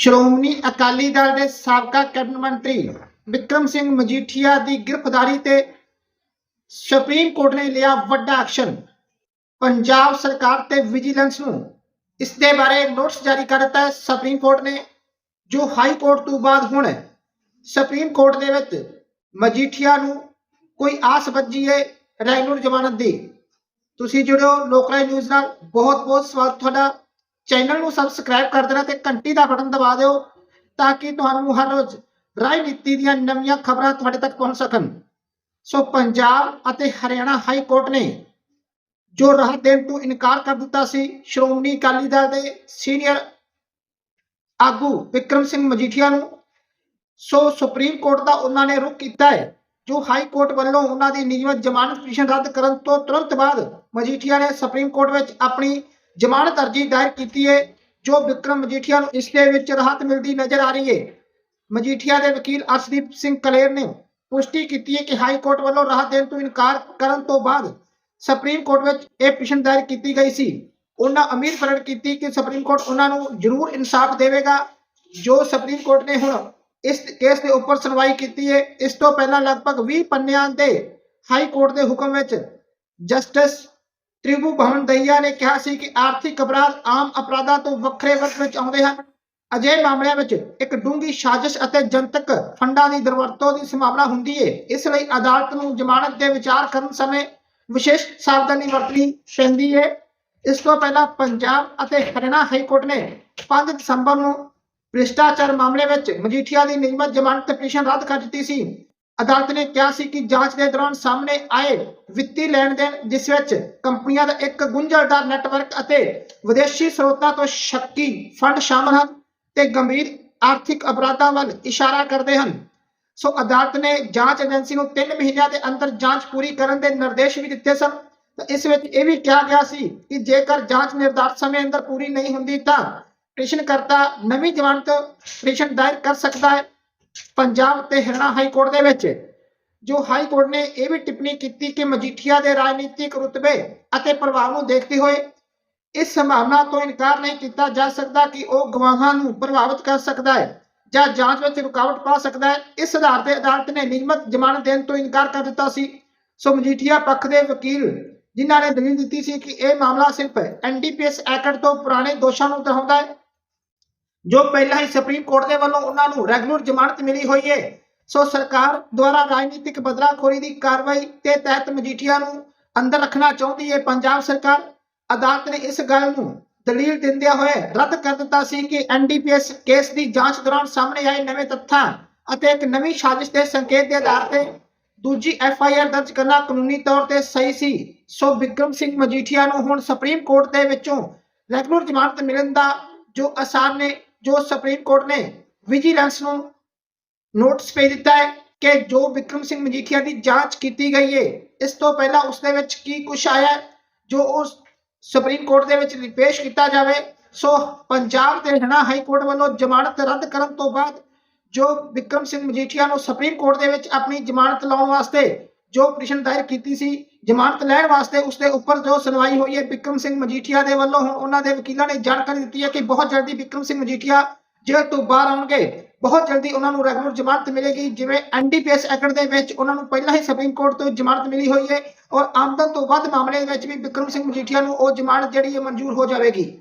ਸ਼੍ਰੋਮਣੀ ਅਕਾਲੀ ਦਲ ਦੇ ਸਾਬਕਾ ਕੈਬਨਿਟ ਮੰਤਰੀ ਵਿਕਰਮ ਸਿੰਘ ਮਜੀਠੀਆ ਦੀ ਗ੍ਰਿਫਤਾਰੀ ਤੇ ਸੁਪਰੀਮ ਕੋਰਟ ਨੇ ਲਿਆ ਵੱਡਾ ਐਕਸ਼ਨ। ਪੰਜਾਬ ਸਰਕਾਰ ਤੇ ਵਿਜੀਲੈਂਸ ਨੂੰ ਇਸ ਦੇ ਬਾਰੇ ਨੋਟਿਸ ਜਾਰੀ ਕਰ ਦਿੱਤਾ ਹੈ। ਸੁਪਰੀਮ ਕੋਰਟ ਨੇ, ਜੋ ਹਾਈ ਕੋਰਟ ਤੋਂ ਬਾਅਦ ਹੁਣ ਸੁਪਰੀਮ ਕੋਰਟ ਦੇ ਵਿੱਚ ਮਜੀਠੀਆ ਨੂੰ ਕੋਈ ਆਸ ਬੱਝੀ ਹੈ ਰੈਗੂਲਰ ਜ਼ਮਾਨਤ ਦੀ। ਤੁਸੀਂ ਜੁੜਿਓ ਲੋਕਰਾਈ ਨਿਊਜ਼ ਨਾਲ। ਬਹੁਤ ਬਹੁਤ ਸਵਾਗਤ ਤੁਹਾਡਾ। ਚੈਨਲ ਨੂੰ ਸਬਸਕ੍ਰਾਈਬ ਕਰ ਦੇਣਾ ਤੇ ਘੰਟੀ ਦਾ ਬਟਨ ਦਬਾ ਦਿਓ ਤਾਂ ਕਿ ਤੁਹਾਨੂੰ ਹਰ ਰੋਜ਼ ਰਾਜਨੀਤੀ ਦੀਆਂ ਨਵੀਆਂ ਖਬਰਾਂ ਤੁਹਾਡੇ ਤੱਕ ਪਹੁੰਚ ਸਕਣ। ਸੋ ਪੰਜਾਬ ਅਤੇ ਹਰਿਆਣਾ ਹਾਈ ਕੋਰਟ ਨੇ ਜੋ ਰਾਹਤ ਦੇਣ ਤੋਂ ਇਨਕਾਰ ਕਰ ਦਿੱਤਾ ਸੀ, ਸ਼੍ਰੋਮਣੀ ਅਕਾਲੀ ਦਲ ਦੇ ਸੀਨੀਅਰ ਆਗੂ ਵਿਕਰਮ ਸਿੰਘ ਮਜੀਠੀਆ ਨੂੰ, ਸੋ ਸੁਪਰੀਮ ਕੋਰਟ ਦਾ ਉਹਨਾਂ ਨੇ ਰੁਖ ਕੀਤਾ ਹੈ, ਜੋ ਹਾਈ ਕੋਰਟ ਵੱਲੋਂ ਉਹਨਾਂ ਦੀ ਨਿਯਮਤ ਜ਼ਮਾਨਤ ਪਟੀਸ਼ਨ ਰੱਦ ਕਰਨ ਤੋਂ ਤੁਰੰਤ ਬਾਅਦ ਮਜੀਠੀਆ ਨੇ ਸੁਪਰੀਮ ਕੋਰਟ ਵਿੱਚ ਆਪਣੀ ਜ਼ਮਾਨਤ ਅਰਜ਼ੀ ਦਾਇਰ ਕੀਤੀ ਹੈ, ਜੋ ਵਿਕਰਮ ਮਜੀਠੀਆ ਨੂੰ ਇਸ ਦੇ ਵਿੱਚ ਰਾਹਤ ਮਿਲਦੀ ਨਜ਼ਰ ਆ ਰਹੀ ਹੈ। ਮਜੀਠੀਆ ਦੇ ਵਕੀਲ ਅਰਸ਼ਦੀਪ ਸਿੰਘ ਕਲੇਰ ਨੇ ਪੁਸ਼ਟੀ ਕੀਤੀ ਹੈ ਕਿ ਹਾਈ ਕੋਰਟ ਵੱਲੋਂ ਰਾਹਤ ਦੇਣ ਤੋਂ ਇਨਕਾਰ ਕਰਨ ਤੋਂ ਬਾਅਦ ਸੁਪਰੀਮ ਕੋਰਟ ਵਿੱਚ ਇਹ ਪਟੀਸ਼ਨ ਦਾਇਰ ਕੀਤੀ ਗਈ ਸੀ। ਉਹਨਾਂ ਉਮੀਦ ਪ੍ਰਗਟ ਕੀਤੀ ਕਿ ਸੁਪਰੀਮ ਕੋਰਟ ਉਹਨਾਂ ਨੂੰ ਜ਼ਰੂਰ ਇਨਸਾਫ ਦੇਵੇਗਾ। ਜੋ ਸੁਪਰੀਮ ਕੋਰਟ ਨੇ ਹੁਣ ਇਸ ਕੇਸ ਦੇ ਉੱਪਰ ਸੁਣਵਾਈ ਕੀਤੀ ਹੈ, ਇਸ ਤੋਂ ਪਹਿਲਾਂ ਲਗਭਗ 20 ਪੰਨਿਆਂ ਦੇ ਹਾਈ ਕੋਰਟ ਦੇ ਹੁਕਮ ਵਿੱਚ ਜਸਟਿਸ ਤ੍ਰਿਭੂਵਨ ਦਈਆ ਨੇ ਕਿਹਾ ਸੀ ਕਿ ਆਰਥਿਕ ਅਪਰਾਧ ਆਮ ਅਪਰਾਧਾਂ ਤੋਂ ਵੱਖਰੇ ਵਰਗ ਵਿੱਚ ਆਉਂਦੇ ਹਨ। ਅਜਿਹੇ ਮਾਮਲਿਆਂ ਵਿੱਚ ਇੱਕ ਡੂੰਗੀ ਸਾਜ਼ਿਸ਼ ਅਤੇ ਜਨਤਕ ਫੰਡਾਂ ਦੀ ਦੁਰਵਰਤੋਂ ਦੀ ਸੰਭਾਵਨਾ ਹੁੰਦੀ ਹੈ ਇਸ ਲਈ ਅਦਾਲਤ ਨੂੰ ਜ਼ਮਾਨਤ ਦੇ ਵਿਚਾਰ ਕਰਨ ਸਮੇਂ ਵਿਸ਼ੇਸ਼ ਸਾਵਧਾਨੀ ਵਰਤਣੀ ਪੈਂਦੀ ਹੈ ਇਸ ਤੋਂ ਪਹਿਲਾਂ ਪੰਜਾਬ ਅਤੇ ਹਰਿਆਣਾ ਹਾਈ ਕੋਰਟ ਨੇ 5 ਦਸੰਬਰ ਨੂੰ ਭ੍ਰਿਸ਼ਟਾਚਾਰ ਮਾਮਲੇ ਵਿੱਚ ਮਜੀਠੀਆ ਦੀ ਨਿਯਮਤ ਜ਼ਮਾਨਤ ਪਟੀਸ਼ਨ ਰੱਦ ਕਰ ਦਿੱਤੀ ਸੀ। ਅਦਾਲਤ ਨੇ ਕਿਹਾ ਸੀ ਕਿ ਜਾਂਚ ਦੇ ਦੌਰਾਨ ਸਾਹਮਣੇ ਆਏ ਵਿੱਤੀ ਲੈਣ ਦੇਣ, ਜਿਸ ਵਿੱਚ ਕੰਪਨੀਆਂ ਦਾ ਇੱਕ ਗੁੰਝਲਦਾਰ ਨੈਟਵਰਕ ਅਤੇ ਵਿਦੇਸ਼ੀ ਸਰੋਤਾਂ ਤੋਂ ਸ਼ੱਕੀ ਫੰਡ ਸ਼ਾਮਲ ਹਨ ਤੇ ਗੰਭੀਰ ਆਰਥਿਕ ਅਪਰਾਧਾਂ ਵੱਲ ਇਸ਼ਾਰਾ ਕਰਦੇ ਹਨ। ਸੋ ਅਦਾਲਤ ਨੇ ਜਾਂਚ ਏਜੰਸੀ ਨੂੰ 3 ਮਹੀਨਿਆਂ ਦੇ ਅੰਦਰ ਜਾਂਚ ਪੂਰੀ ਕਰਨ ਦੇ ਨਿਰਦੇਸ਼ ਵੀ ਦਿੱਤੇ ਸਨ। ਤਾਂ ਇਸ ਵਿੱਚ ਇਹ ਵੀ ਕਿਹਾ ਗਿਆ ਸੀ ਕਿ ਜੇਕਰ ਜਾਂਚ ਨਿਰਧਾਰਤ ਸਮੇਂ ਅੰਦਰ ਪੂਰੀ ਨਹੀਂ ਹੁੰਦੀ ਤਾਂ ਪਟੀਸ਼ਨ ਕਰਤਾ ਨਵੀਂ ਜ਼ਮਾਨਤ ਪਟੀਸ਼ਨ ਦਾਇਰ ਕਰ ਸਕਦਾ ਹੈ। ਪੰਜਾਬ ਤੇ ਹਰਿਆਣਾ ਹਾਈ ਕੋਰਟ ਦੇ ਵਿੱਚ, ਜੋ ਹਾਈ ਕੋਰਟ ਨੇ ਇਹ ਵੀ ਟਿੱਪਣੀ ਕੀਤੀ ਕਿ ਮਜੀਠੀਆ ਦੇ ਰਾਜਨੀਤਿਕ ਰੁਤਬੇ ਅਤੇ ਪ੍ਰਭਾਵ ਨੂੰ ਦੇਖਦੇ ਹੋਏ ਇਸ ਸੰਭਾਵਨਾ ਤੋਂ ਇਨਕਾਰ ਨਹੀਂ ਕੀਤਾ ਜਾ ਸਕਦਾ ਕਿ ਉਹ ਗਵਾਹਾਂ ਨੂੰ ਪ੍ਰਭਾਵਿਤ ਕਰ ਸਕਦਾ ਹੈ ਜਾਂ ਜਾਂਚ ਵਿੱਚ ਰੁਕਾਵਟ ਪਾ ਸਕਦਾ ਹੈ। ਇਸ ਆਧਾਰ ਤੇ ਅਦਾਲਤ ਨੇ ਨਿਯਮਤ ਜ਼ਮਾਨਤ ਦੇਣ ਤੋਂ ਇਨਕਾਰ ਕਰ ਦਿੱਤਾ ਸੀ। ਸੋ ਮਜੀਠੀਆ ਪੱਖ ਦੇ ਵਕੀਲ ਜਿਨ੍ਹਾਂ ਨੇ ਦਲੀਲ ਦਿੱਤੀ ਸੀ ਕਿ ਇਹ ਮਾਮਲਾ ਸਿਰਫ ਐਨਡੀਪੀਐਸ ਐਕਟ ਤੋਂ ਪੁਰਾਣੇ ਦੋਸ਼ਾਂ ਨੂੰ ਦਰਸਾਉਂਦਾ ਹੈ ਜੋ ਪਹਿਲਾਂ ਹੀ ਸੁਪਰੀਮ ਕੋਰਟ ਦੇ ਵੱਲੋਂ ਉਹਨਾਂ ਨੂੰ ਰੈਗੂਲਰ ਜ਼ਮਾਨਤ ਮਿਲੀ ਹੋਈ ਹੈ, ਸੋ ਸਰਕਾਰ ਦੁਆਰਾ ਰਾਜਨੀਤਿਕ ਬਦਲਾਖੋਰੀ ਦੀ ਕਾਰਵਾਈ ਦੇ ਤਹਿਤ ਮਜੀਠੀਆ ਨੂੰ ਅੰਦਰ ਰੱਖਣਾ ਚਾਹੁੰਦੀ ਹੈ। ਪੰਜਾਬ ਸਰਕਾਰ ਅਦਾਲਤ ਨੇ ਇਸ ਗੱਲ ਨੂੰ ਦਲੀਲ ਦਿੰਦਿਆਂ ਹੋਏ ਰੱਦ ਕਰ ਦਿੱਤਾ ਸੀ ਕਿ ਐਨਡੀਪੀਐਸ ਕੇਸ ਦੀ ਜਾਂਚ ਦੌਰਾਨ ਸਾਹਮਣੇ ਆਏ ਨਵੇਂ ਤੱਥਾਂ ਅਤੇ ਇੱਕ ਨਵੀਂ ਸਾਜ਼ਿਸ਼ ਦੇ ਸੰਕੇਤ ਦੇ ਆਧਾਰ ਤੇ ਦੂਜੀ ਐਫ ਦਰਜ ਕਰਨਾ ਕਾਨੂੰਨੀ ਤੌਰ ਤੇ ਸਹੀ ਸੀ। ਸੋ ਵਿਕਰਮ ਸਿੰਘ ਮਜੀਠੀਆ ਨੂੰ ਹੁਣ ਸੁਪਰੀਮ ਕੋਰਟ ਦੇ ਵਿੱਚੋਂ ਰੈਗੂਲਰ ਜ਼ਮਾਨਤ ਮਿਲਣ ਦਾ ਜੋ ਅਸਾਰ ਨੇ ਜੋ ਸੁਪਰੀਮ ਕੋਰਟ ਨੇ ਵਿਜੀਲੈਂਸ ਨੂੰ ਨੋਟਿਸ ਭੇਜ ਦਿੱਤਾ ਹੈ ਕਿ ਜੋ ਵਿਕਰਮ ਸਿੰਘ ਮਜੀਠੀਆ ਦੀ ਜਾਂਚ ਕੀਤੀ ਗਈ ਹੈ, ਇਸ ਤੋਂ ਪਹਿਲਾਂ ਉਸ ਦੇ ਵਿੱਚ ਕੀ ਕੁਝ ਆਇਆ ਜੋ ਉਸ ਸੁਪਰੀਮ ਕੋਰਟ ਦੇ ਵਿੱਚ ਪੇਸ਼ ਕੀਤਾ ਜਾਵੇ। ਸੋ ਪੰਜਾਬ ਤੇ ਹਰਿਆਣਾ ਹਾਈ ਕੋਰਟ ਵੱਲੋਂ ਜ਼ਮਾਨਤ ਰੱਦ ਕਰਨ ਤੋਂ ਬਾਅਦ ਜੋ ਵਿਕਰਮ ਸਿੰਘ ਮਜੀਠੀਆ ਨੂੰ ਸੁਪਰੀਮ ਕੋਰਟ ਦੇ ਵਿੱਚ ਆਪਣੀ ਜ਼ਮਾਨਤ ਲਾਉਣ ਵਾਸਤੇ ਜੋ ਪਟੀਸ਼ਨ ਦਾਇਰ ਕੀਤੀ ਸੀ ਜ਼ਮਾਨਤ ਲੈਣ ਵਾਸਤੇ ਉਸ ਦੇ ਉੱਪਰ ਜੋ ਸੁਣਵਾਈ ਹੋਈ ਹੈ, ਵਿਕਰਮ ਸਿੰਘ ਮਜੀਠੀਆ ਦੇ ਵੱਲੋਂ ਹੁਣ ਉਹਨਾਂ ਦੇ ਵਕੀਲਾਂ ਨੇ ਜਾਣਕਾਰੀ ਦਿੱਤੀ ਹੈ ਕਿ ਬਹੁਤ ਜਲਦੀ ਵਿਕਰਮ ਸਿੰਘ ਮਜੀਠੀਆ ਜੇਲ੍ਹ ਤੋਂ ਬਾਹਰ ਆਉਣਗੇ। ਬਹੁਤ ਜਲਦੀ ਉਹਨਾਂ ਨੂੰ ਰੈਗੂਲਰ ਜ਼ਮਾਨਤ ਮਿਲੇਗੀ। ਜਿਵੇਂ ਐਨਡੀਪੀਐਸ ਐਕਟ ਦੇ ਵਿੱਚ ਉਹਨਾਂ ਨੂੰ ਪਹਿਲਾਂ ਹੀ ਸੁਪਰੀਮ ਕੋਰਟ ਤੋਂ ਜ਼ਮਾਨਤ ਮਿਲੀ ਹੋਈ ਹੈ ਔਰ ਆਮਦਨ ਤੋਂ ਵੱਧ ਮਾਮਲੇ ਦੇ ਵਿੱਚ ਵੀ ਵਿਕਰਮ ਸਿੰਘ ਮਜੀਠੀਆ ਨੂੰ ਉਹ ਜ਼ਮਾਨਤ ਜਿਹੜੀ ਹੈ, ਮਨਜ਼ੂਰ ਹੋ ਜਾਵੇਗੀ।